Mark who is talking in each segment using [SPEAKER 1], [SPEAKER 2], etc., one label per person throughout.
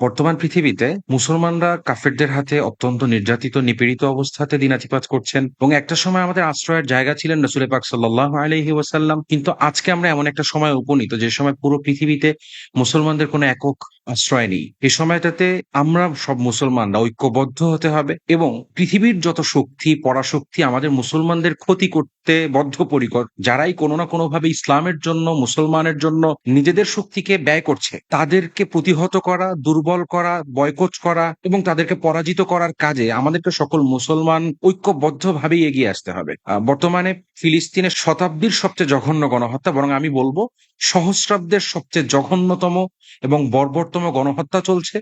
[SPEAKER 1] বর্তমান পৃথিবীতে মুসলমানরা কাফেরদের হাতে অত্যন্ত নির্যাতিত, নিপীড়িত অবস্থাতে দিনাতিপাত করছেন এবং একটা সময় আমাদের আশ্রয়ের জায়গা ছিলেন রসুল পাক সাল্লাহ আলহি ওয়াসাল্লাম। কিন্তু আজকে আমরা এমন একটা সময় উপনীত, যে সময় পুরো পৃথিবীতে মুসলমানদের কোনো একক আশ্রয় নেই। এই সময়টাতে আমরা সব মুসলমানরা ঐক্যবদ্ধ হতে হবে এবং পৃথিবীর যত শক্তি, পরাশক্তি আমাদের মুসলমানদের ক্ষতি করতে বদ্ধপরিকর, যারাই কোনো না কোনোভাবে ইসলামের জন্য, মুসলমানের জন্য নিজেদের শক্তিকে ব্যয় করছে, তাদেরকে প্রতিহত করা, দুর্বল করা, বয়কট করা এবং তাদেরকে পরাজিত করার কাজে আমাদেরকে সকল মুসলমান ঐক্যবদ্ধভাবেই এগিয়ে আসতে হবে। বর্তমানে ফিলিস্তিনের শতাব্দীর সবচেয়ে জঘন্য গণহত্যা, বরং আমি বলব সহস্রাব্দের সবচেয়ে জঘন্যতম এবং বর্বরতম গণহত্যা চলছে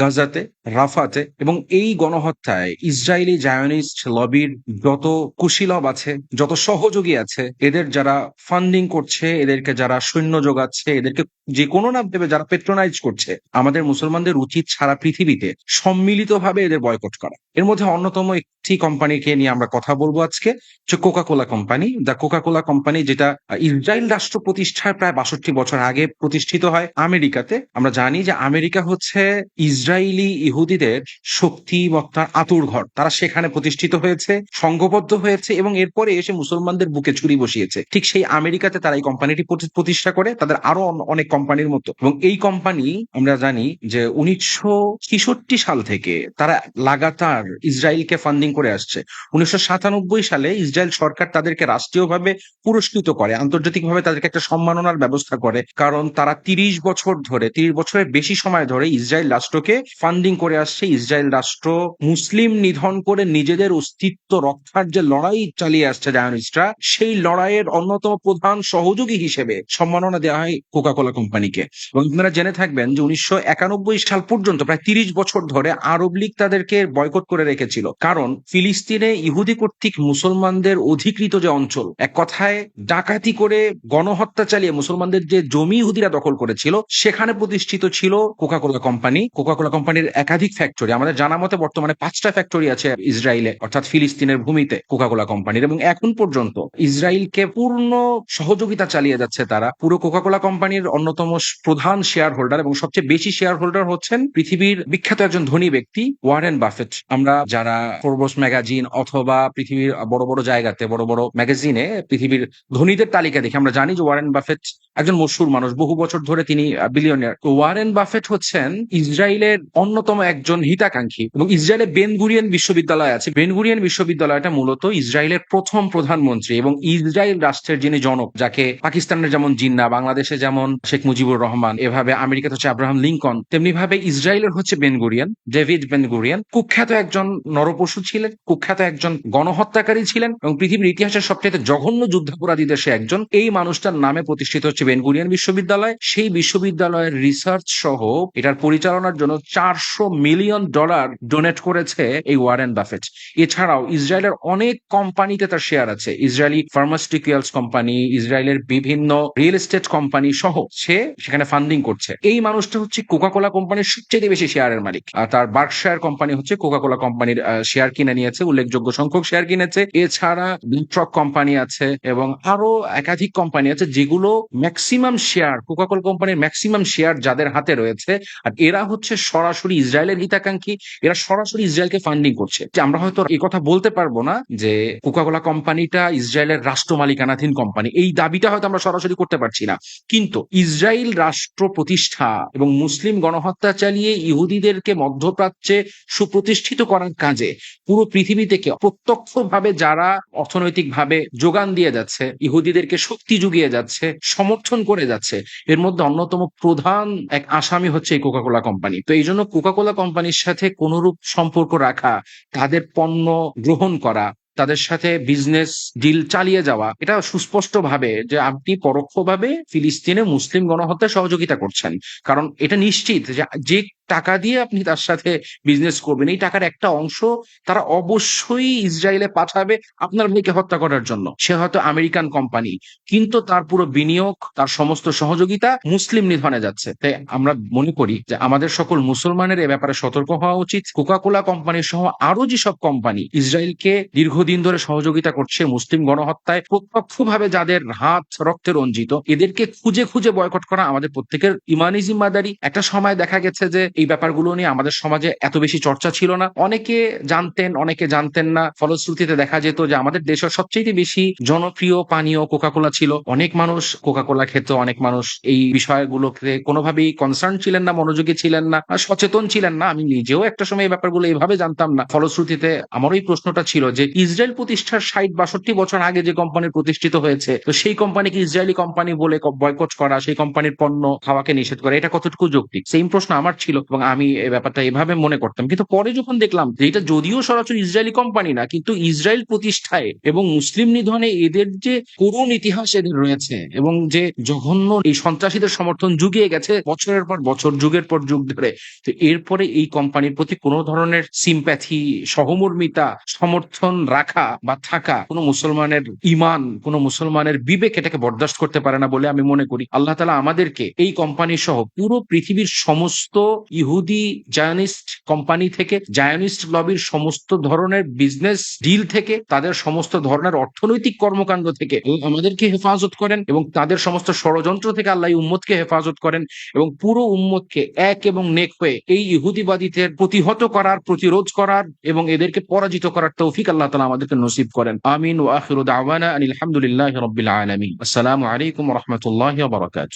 [SPEAKER 1] গাজাতে, রাফাতে এবং এই গণহত্যায় ইসরায়েলি জায়নিস্ট লবির যত কুশীলব আছে, যত সহযোগী আছে, এদের যারা ফান্ডিং করছে, এদেরকে যারা সৈন্য যোগাচ্ছে, এদেরকে যে কোনো নাম দেবে যারা পেট্রোনাইজ করছে, আমাদের মুসলমানদের উচিত সারা পৃথিবীতে সম্মিলিতভাবে এদের বয়কট করা। এর মধ্যে অন্যতম একটি কোম্পানিকে নিয়ে আমরা কথা বলব আজকে, হচ্ছে Coca Cola company the Coca Cola company যেটা ইসরায়েল রাষ্ট্র প্রতিষ্ঠার প্রায় বাষট্টি বছর আগে প্রতিষ্ঠিত হয় আমেরিকাতে। আমরা জানি যে আমেরিকা হচ্ছে ইসরায়েলি ইহুদিদের শক্তি শক্তিমত্তার আতুর ঘর। তারা সেখানে প্রতিষ্ঠিত হয়েছে, সংঘবদ্ধ হয়েছে এবং এরপরে এসে মুসলমানদের বুকে ছুরি বসিয়েছে। ঠিক সেই আমেরিকাতে তারা এই কোম্পানিটি প্রতি- প্রতিষ্ঠা করে। তাদের আরও অনেক কোম্পানির মতো। এবং এই কোম্পানি, আমরা জানি যে উনিশশো ছেষট্টি সাল থেকে তারা লাগাতার ইসরায়েলকে ফান্ডিং করে আসছে। উনিশশো সাতানব্বই সালে ইসরায়েল সরকার তাদেরকে রাষ্ট্রীয়ভাবে পুরস্কৃত করে, আন্তর্জাতিকভাবে তাদেরকে একটা সম্মাননার ব্যবস্থা করে। কারণ তারা তিরিশ বছর ধরে, তিরিশ বছরের বেশি সময় ধরে ইসরায়েল রাষ্ট্রকে ফান্ডিং করে আসছে। ইসরায়েল রাষ্ট্র মুসলিম নিধন করে নিজেদের অস্তিত্ব রক্ষার যে লড়াই চালিয়ে আসছে জায়নিস্টরা, সেই লড়াইয়ের অন্যতম প্রধান সহযোগী হিসেবে সম্মাননা দেওয়া হয় কোকা কোলা কোম্পানিকে। এবং আপনারা জেনে থাকবেন যে উনিশশো একানব্বই সাল পর্যন্ত প্রায় তিরিশ বছর ধরে আরব লীগ তাদেরকে বয়কট করে রেখেছিল। কারণ ফিলিস্তিনে ইহুদি কর্তৃক মুসলমানদের অধিকৃত যে অঞ্চল, এক কথায় ডাকাতি করে গণহত্যা চালিয়ে মুসলমানদের যে জমি ইহুদিরা দখল করেছিল, সেখানে প্রতিষ্ঠিত ছিল Coca Cola company Coca Cola কোম্পানির একাধিক ফ্যাক্টরি আমাদের জানা মতে বর্তমানে পাঁচটা ফ্যাক্টরি আছে ইসরায়েলে, অর্থাৎ ফিলিস্তিনের ভূমিতে কোকা কোলা কোম্পানির এবং এখন পর্যন্ত ইসরায়েলকে পূর্ণ সহযোগিতা চালিয়ে যাচ্ছে তারা। পুরো কোকা কোলা কোম্পানির অন্যতম প্রধান শেয়ার হোল্ডার এবং সবচেয়ে বেশি শেয়ার হোল্ডার হচ্ছেন পৃথিবীর বিখ্যাত একজন ধনী ব্যক্তি ওয়ারেন বাফেট আমরা যারা ফোরবোস ম্যাগাজিন অথবা পৃথিবীর বড় বড় জায়গাতে, বড় বড় ম্যাগাজিনে পৃথিবীর ধনীদের তালিকা দেখি, আমরা জানি যে ওয়ারেন বাফেট একজন মশুর মানুষ। বহু বছর ধরে তিনি বিলিয়নিয়ার ওয়ারেন বাফেট হচ্ছেন ইসরায়েলের অন্যতম একজন হিতাকাঙ্ক্ষী এবং ইসরায়েলে বেনগুরিয়ান বিশ্ববিদ্যালয় আছে। বেনগুরিয়ান বিশ্ববিদ্যালয়টা মূলত ইসরায়েলের প্রথম প্রধানমন্ত্রী এবং ইসরায়েল রাষ্ট্রের যিনি জনক, যাকে পাকিস্তানের যেমন জিন্না, বাংলাদেশে যেমন শেখ মুজিবুর রহমান, এভাবে আমেরিকাতে হচ্ছে আব্রাহাম লিঙ্কন, তেমনি ভাবে ইসরায়েলের হচ্ছে বেনগুরিয়ান ডেভিড বেনগুরিয়ান কুখ্যাত একজন নরপশু ছিলেন, কুখ্যাত একজন গণহত্যাকারী ছিলেন এবং পৃথিবীর ইতিহাসের সবচেয়ে জঘন্য যুদ্ধাপরাধীদের সে একজন। এই মানুষটার নামে প্রতিষ্ঠিত হচ্ছে বেনগুরিয়ান বিশ্ববিদ্যালয়। সেই বিশ্ববিদ্যালয়ের রিসার্চ সহ এটার পরিচালনার জন্য চারশো মিলিয়ন ডলার ডোনেট করেছে এই ওয়ারেন বাফেট এছাড়াও ইসরায়েলের অনেক কোম্পানিতে তার শেয়ার আছে। ইসরায়েলি ফার্মাসিউটিক্যালস কোম্পানি ইসরায়েলের বিভিন্ন রিয়েল এস্টেট কোম্পানি সহ সে সেখানে ফান্ডিং করছে। এই মানুষটা হচ্ছে কোকা কোলা কোম্পানির সবচেয়ে বেশি শেয়ারের মালিক। আর তার বার্কশায়ার কোম্পানি হচ্ছে কোকা কোলা কোম্পানির শেয়ার কিনে নিয়েছে, উল্লেখযোগ্য সংখ্যক শেয়ার কিনেছে। এছাড়া ব্লিট্রক কোম্পানি আছে এবং আরও একাধিক কোম্পানি আছে যেগুলো ম্যাক্সিমাম শেয়ার কোকা কোলা কোম্পানির ম্যাক্সিমাম শেয়ার যাদের হাতে রয়েছে। আর এরা হচ্ছে সরাসরি ইসরায়েলের হিতাকাঙ্ক্ষী। এরা সরাসরি ইসরায়েলকে ফান্ডিং করছে। আমরা হয়তো এই কথা বলতে পারব না যে কোকাকোলা কোম্পানিটা ইসরায়েলের রাষ্ট্র মালিকানাধীন কোম্পানি এই দাবিটা হয়তো আমরা সরাসরি করতে পারছি না। কিন্তু ইসরায়েল রাষ্ট্র প্রতিষ্ঠা এবং মুসলিম গণহত্যা চালিয়ে ইহুদিদেরকে মধ্যপ্রাচ্যে সুপ্রতিষ্ঠিত করার কাজে পুরো পৃথিবী থেকে প্রত্যক্ষভাবে যারা অর্থনৈতিকভাবে যোগান দিয়ে যাচ্ছে, ইহুদিদেরকে শক্তি জুগিয়ে যাচ্ছে, সমর্থন করে যাচ্ছে, এর মধ্যে অন্যতম প্রধান এক আসামি হচ্ছে এই কোকাকোলা কোম্পানি তো এই জন্য কোকাকোলা কোম্পানির সাথে কোনরূপ সম্পর্ক রাখা, তাদের পণ্য গ্রহণ করা তাদের সাথে বিজনেস ডিল চালিয়ে যাওয়া। এটা সুস্পষ্ট ভাবে যে আপনি পরোক্ষভাবে ফিলিস্তিনে মুসলিম গণহত্যা সহযোগিতা করছেন। কারণ এটা নিশ্চিত যে যে টাকা দিয়ে আপনি তার সাথে বিজনেস করবেন। এই টাকার একটা অংশ তারা অবশ্যই ইসরায়েলে পাঠাবে আপনার ভাইকে হত্যা করার জন্য। সে হয়তো আমেরিকান কোম্পানি কিন্তু তার পুরো বিনিয়োগ, তার সমস্ত সহযোগিতা মুসলিম নিধনে যাচ্ছে। তাই আমরা মনে করি যে আমাদের সকল মুসলমানের এ ব্যাপারে সতর্ক হওয়া উচিত। কোকা কোলা কোম্পানি সহ আরও যেসব কোম্পানি ইসরায়েলকে দীর্ঘদিন ধরে সহযোগিতা করছে মুসলিম গণহত্যায়, প্রত্যক্ষভাবে যাদের হাত রক্তে রঞ্জিত, এদেরকে খুঁজে খুঁজে বয়কট করা আমাদের প্রত্যেকের ইমানি জিম্মাদারি। একটা সময় দেখা গেছে যে এই ব্যাপারগুলো নিয়ে আমাদের সমাজে এত বেশি চর্চা ছিল না। অনেকে জানতেন অনেকে জানতেন না। ফলশ্রুতিতে দেখা যেত যে আমাদের দেশের সবচেয়ে বেশি জনপ্রিয় পানীয় কোকাকোলা ছিল। অনেক মানুষ কোকাকোলা খেত, অনেক মানুষ এই বিষয়গুলোকে কোনোভাবেই কনসার্ন ছিলেন না, মনোযোগী ছিলেন না সচেতন ছিলেন না। আমি নিজেও একটা সময় এই ব্যাপারগুলো এইভাবে জানতাম না। ফলশ্রুতিতে আমার ওই প্রশ্নটা ছিল যে ইসরায়েল প্রতিষ্ঠার ষাট বাষট্টি বছর আগে যে কোম্পানি প্রতিষ্ঠিত হয়েছে, তো সেই কোম্পানিকে ইসরায়েলি কোম্পানি বলে বয়কট করা, সেই কোম্পানির পণ্য খাওয়াকে নিষেধ করা, এটা কতটুকু যৌক্তিক? সেম প্রশ্ন আমার ছিল। এবং আমি এই ব্যাপারটা এভাবে মনে করতাম। কিন্তু পরে যখন দেখলাম যে এটা যদিও সরাসরি ইসরায়েলি কোম্পানি না, কিন্তু ইসরায়েল প্রতিষ্ঠায় এবং মুসলিম নিধনে এদের যে করুণ ইতিহাস এদের রয়েছে এবং যে জঘন্য এই সন্ত্রাসীদের সমর্থন যুগিয়ে গেছে বছরের পর বছর, যুগের পর যুগ ধরে, তো এরপরে এই কোম্পানির প্রতি কোনো ধরনের সিম্প্যাথি সহমর্মিতা, সমর্থন রাখা বা থাকা কোনো মুসলমানের ইমান কোনো মুসলমানের বিবেক এটাকে বরদাস্ত করতে পারে না বলে আমি মনে করি। আল্লাহ তালা আমাদেরকে এই কোম্পানি সহ পুরো পৃথিবীর সমস্ত ইহুদি জায়নিস্ট কোম্পানি থেকে, জায়নিস্ট লবির সমস্ত ধরনের বিজনেস ডিল থেকে, তাদের সমস্ত ধরনের অর্থনৈতিক কর্মকাণ্ড থেকে আমাদেরকে হেফাজত করেন এবং তাদের সমস্ত ষড়যন্ত্র থেকে আল্লাহ উম্মতকে হেফাজত করেন এবং পুরো উম্মতকে এক এবং নেক হয়ে এই ইহুদিবাদীদের প্রতিহত করার, প্রতিরোধ করার এবং এদেরকে পরাজিত করার তৌফিক আল্লাহ তালা আমাদেরকে নসিব করেন। আমিন ও আখির দাওয়ানা আনিল হামদুলিল্লাহ রবিল আলমী আসসালামু আলাইকুম রহমতুল্লাহ বারকাত